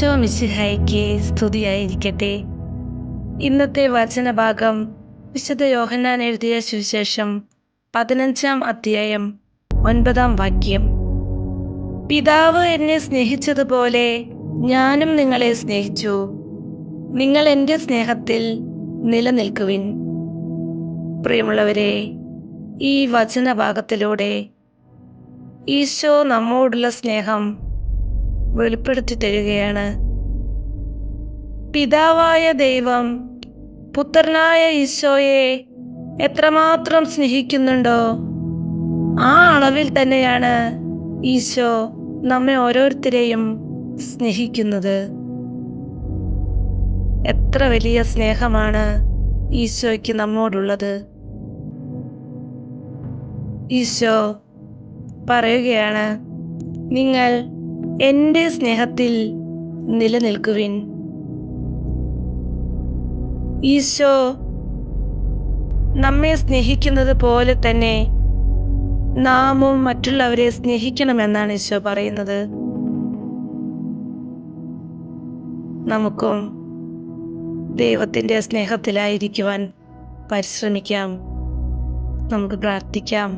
ഈശോ മിശിഹായ്ക്ക് സ്തുതിയായിരിക്കട്ടെ. ഇന്നത്തെ വചനഭാഗം വിശുദ്ധ യോഹന്നാൻ എഴുതിയ സുവിശേഷം പതിനഞ്ചാം അധ്യായം ഒൻപതാം വാക്യം. പിതാവ് എന്നെ സ്നേഹിച്ചതുപോലെ ഞാനും നിങ്ങളെ സ്നേഹിച്ചു. നിങ്ങൾ എന്റെ സ്നേഹത്തിൽ നിലനിൽക്കുവിൻ. പ്രിയമുള്ളവരെ ഈ വചനഭാഗത്തിലൂടെ ഈശോ നമ്മോടുള്ള സ്നേഹം വെളിപ്പെടുത്തി തരികയാണ്. പിതാവായ ദൈവം പുത്രനായ ഈശോയെ എത്രമാത്രം സ്നേഹിക്കുന്നുണ്ടോ ആ അളവിൽ തന്നെയാണ് ഈശോ നമ്മെ ഓരോരുത്തരെയും സ്നേഹിക്കുന്നത്. എത്ര വലിയ സ്നേഹമാണ് ഈശോയ്ക്ക് നമ്മോടുള്ളത്. ഈശോ പറയുകയാണ് നിങ്ങൾ എന്റെ സ്നേഹത്തിൽ നിലനിൽക്കുവിൻ. ഈശോ നമ്മെ സ്നേഹിക്കുന്നത് പോലെ തന്നെ നാമും മറ്റുള്ളവരെ സ്നേഹിക്കണമെന്നാണ് ഈശോ പറയുന്നത്. നമുക്കും ദൈവത്തിന്റെ സ്നേഹത്തിലായിരിക്കുവാൻ പരിശ്രമിക്കാം. നമുക്ക് പ്രാർത്ഥിക്കാം.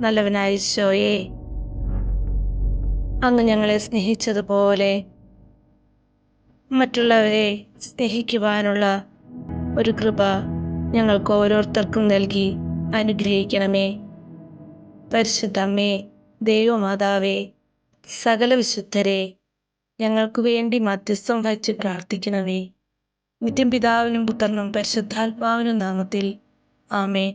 നല്ലവനായ ഈശോയെ അങ്ങ് ഞങ്ങളെ സ്നേഹിച്ചതുപോലെ മറ്റുള്ളവരെ സ്നേഹിക്കുവാനുള്ള ഒരു കൃപ ഞങ്ങൾക്ക് ഓരോരുത്തർക്കും നൽകി അനുഗ്രഹിക്കണമേ. പരിശുദ്ധമ്മേ ദൈവമാതാവേ സകല വിശുദ്ധരെ ഞങ്ങൾക്ക് വേണ്ടി മധ്യസ്ഥം വഹിച്ച് പ്രാർത്ഥിക്കണമേ. നിത്യം പിതാവിനും പുത്രനും പരിശുദ്ധാത്മാവിനും നാമത്തിൽ ആമേ